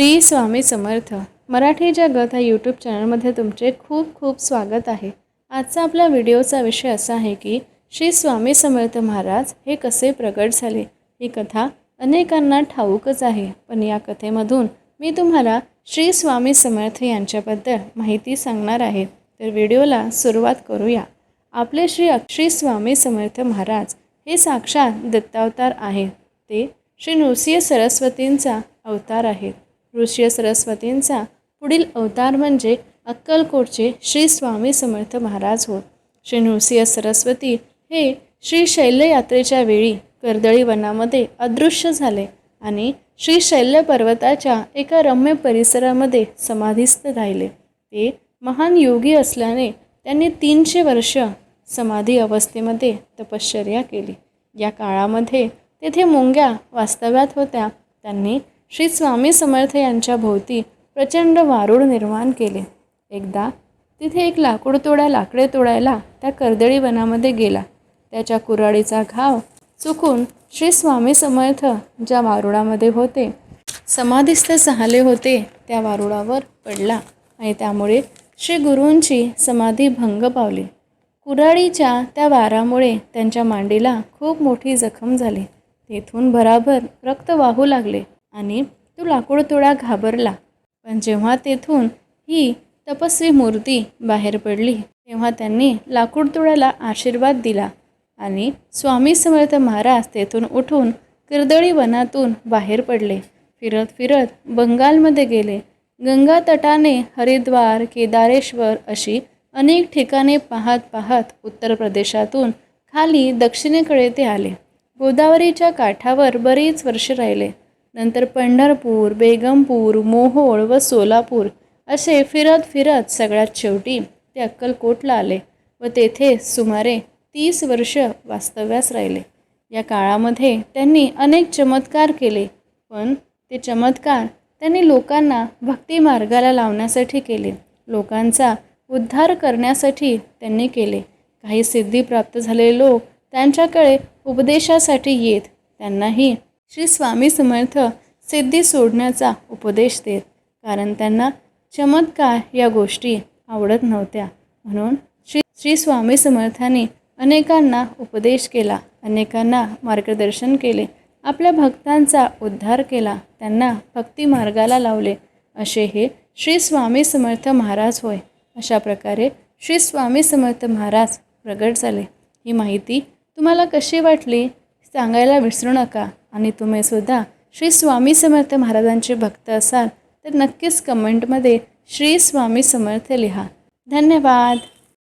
श्री स्वामी समर्थ. मराठी जगत ह्या यूट्यूब चॅनलमध्ये तुमचे खूप खूप स्वागत आहे. आजचा आपला व्हिडिओचा विषय असा आहे की श्री स्वामी समर्थ महाराज हे कसे प्रगट झाले? ही कथा अनेकांना ठाऊकच आहे. पण या कथेमधून मी तुम्हाला श्री स्वामी समर्थ यांच्याबद्दल माहिती सांगणार आहे. तर व्हिडिओला सुरुवात करूया. आपले श्री अक्षी स्वामी समर्थ महाराज हे साक्षात दत्तावतार आहेत. ते श्री नृसिंह सरस्वतींचा अवतार आहेत. ऋषी सरस्वतींचा पुढील अवतार म्हणजे अक्कलकोटचे श्री स्वामी समर्थ महाराज होत. श्री नृसिंह सरस्वती हे श्री शैल्य यात्रेच्या वेळी कर्दळी वनामध्ये अदृश्य झाले आणि श्री शैल्य पर्वताच्या एका रम्य परिसरामध्ये समाधीस्थ राहिले. ते महान योगी असल्याने त्यांनी तीनशे वर्ष समाधी अवस्थेमध्ये तपश्चर्या केली. या काळामध्ये तेथे मुंग्या वास्तव्यात होत्या. त्यांनी श्री स्वामी समर्थ यांच्या भोवती प्रचंड वारूळ निर्माण केले. एकदा तिथे एक लाकूड तोडा लाकडे तोडायला त्या कर्दळी वनामध्ये गेला. त्याच्या कुऱ्हाडीचा घाव चुकून श्री स्वामी समर्थ ज्या वारुळामध्ये होते समाधीस्थ झाले होते त्या वारुळावर पडला आणि त्यामुळे श्री गुरूंची समाधी भंग पावली. कुऱ्हाडीच्या त्या वारामुळे त्यांच्या मांडीला खूप मोठी जखम झाली. तेथून भराभर रक्त वाहू लागले. आणि तो लाकूड घाबरला. पण जेव्हा तेथून ही तपस्वी मूर्ती बाहेर पडली तेव्हा त्यांनी लाकूड आशीर्वाद दिला आणि स्वामी समर्थ महाराज तेथून उठून किर्दळी वनातून बाहेर पडले. फिरत फिरत बंगालमध्ये गेले. गंगा तटाने हरिद्वार केदारेश्वर अशी अनेक ठिकाणे पाहत पाहत उत्तर प्रदेशातून खाली दक्षिणेकडे ते आले. गोदावरीच्या काठावर बरीच वर्षे राहिले. नंतर पंढरपूर बेगमपूर मोहोळ व सोलापूर असे फिरत फिरत सगळ्यात शेवटी ते अक्कलकोटला आले व तेथे सुमारे तीस वर्ष वास्तव्यास राहिले. या काळामध्ये त्यांनी अनेक चमत्कार केले पण ते चमत्कार त्यांनी लोकांना भक्ती मार्गाला लावण्यासाठी केले लोकांचा उद्धार करण्यासाठी त्यांनी केले. काही सिद्धी प्राप्त झालेले लोक त्यांच्याकडे उपदेशासाठी येत त्यांनाही श्री स्वामी समर्थ सिद्धी सोडण्याचा उपदेश देत कारण त्यांना चमत्कार या गोष्टी आवडत नव्हत्या. म्हणून श्री श्री स्वामी समर्थांनी अनेकांना उपदेश केला अनेकांना मार्गदर्शन केले आपल्या भक्तांचा उद्धार केला त्यांना भक्ती मार्गाला लावले. असे हे श्री स्वामी समर्थ महाराज होय. अशा प्रकारे श्री स्वामी समर्थ महाराज प्रगट झाले. ही माहिती तुम्हाला कशी वाटली सांगायला विसरू नका. आणि तुम्ही सुद्धा श्री स्वामी समर्थ महाराजांचे भक्त असाल तर नक्कीच कमेंटमध्ये श्री स्वामी समर्थ लिहा. धन्यवाद.